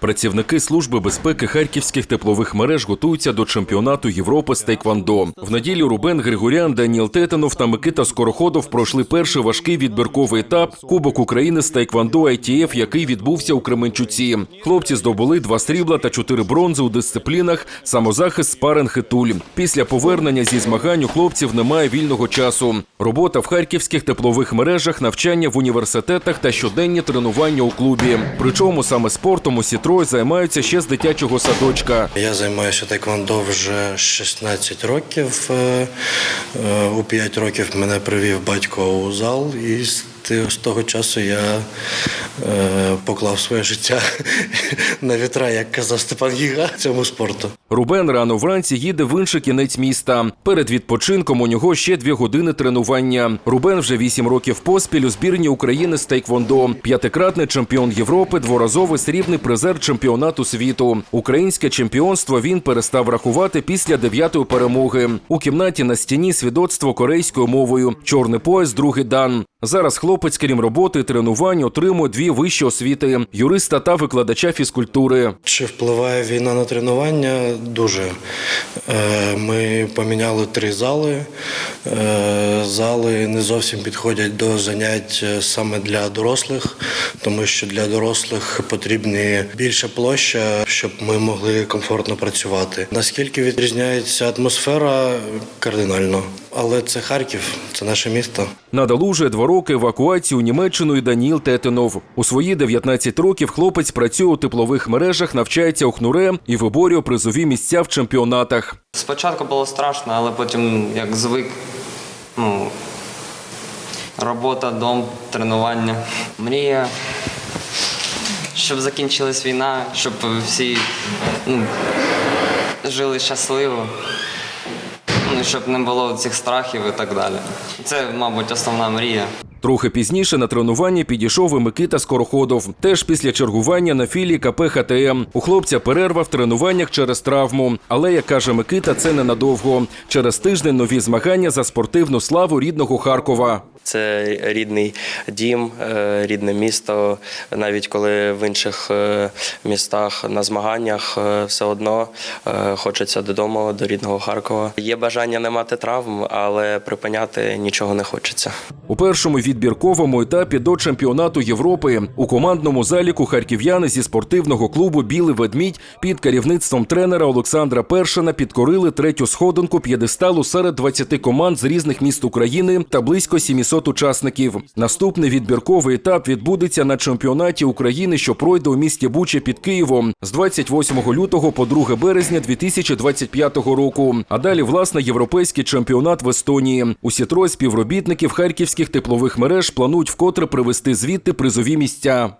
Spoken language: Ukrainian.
Працівники служби безпеки харківських теплових мереж готуються до чемпіонату Європи з Тайквандо. В неділю Рубен Григорян, Даніел Тетанов та Микита Скороходов пройшли перший важкий відбірковий етап Кубок України з Тайквандо ITF, який відбувся у Кременчуці. Хлопці здобули два срібла та чотири бронзи у дисциплінах самозахист, спаринг і туль. Після повернення зі змагань у хлопців немає вільного часу. Робота в харківських теплових мережах, навчання в університетах та щоденні тренування у клубі. Причому саме спортом усі троє займаються ще з дитячого садочка. Я займаюся тайквондо вже 16 років. Е, е, У 5 років мене привів батько у зал, і з з того часу я е, поклав своє життя на вітра, як казав Степан Гіга, цьому спорту. Рубен рано вранці їде в інший кінець міста. Перед відпочинком у нього ще дві години тренування. Рубен вже вісім років поспіль у збірні України з Тейквондо. П'ятикратний чемпіон Європи, дворазовий срібний призер чемпіонату світу. Українське чемпіонство він перестав рахувати після дев'ятої перемоги. У кімнаті на стіні свідоцтво корейською мовою. Чорний пояс, другий дан. Зараз хлопець, крім роботи тренувань, отримує дві вищі освіти юриста та викладача фізкультури. Чи впливає війна на тренування? Дуже. Е, Ми поміняли три зали. Е, Зали не зовсім підходять до занять е, саме для дорослих, тому що для дорослих потрібна більша площа, щоб ми могли комфортно працювати. Наскільки відрізняється атмосфера кардинально, але це Харків, це наше місто. Надолужує два роки евакуації у Німеччину і Даніл Тетенов. У свої 19 років хлопець працює у теплових мережах, навчається у хнуре і виборює призові місця в чемпіонатах. Спочатку було страшно, але потім як звик. Ну, робота, дом, тренування. Мрія, щоб закінчилась війна, щоб всі ну, жили щасливо, щоб не було цих страхів і так далі. Це, мабуть, основна мрія. Трохи пізніше на тренування підійшов і Микита Скороходов. Теж після чергування на філії КП ХТМ. У хлопця перерва в тренуваннях через травму. Але, як каже Микита, це ненадовго. Через тиждень нові змагання за спортивну славу рідного Харкова. Це рідний дім, е, рідне місто. Навіть коли в інших е, містах на змаганнях е, все одно хочеться додому, до рідного Харкова. Є бажання не мати травм, але припиняти нічого не хочеться. У першому відбірковому етапі до чемпіонату Європи у командному заліку харків'яни зі спортивного клубу Білий ведмідь під керівництвом тренера Олександра Першина підкорили третю сходинку п'єдесталу серед 20 команд з різних міст України та близько 700 учасників. Наступний відбірковий етап відбудеться на чемпіонаті України, що пройде у місті Буча під Києвом з 28 лютого по 2 березня 2025 року. А далі власне європейський чемпіонат в Естонії. Усі троє співробітників харківських теплових мереж планують вкотре привезти звідти призові місця.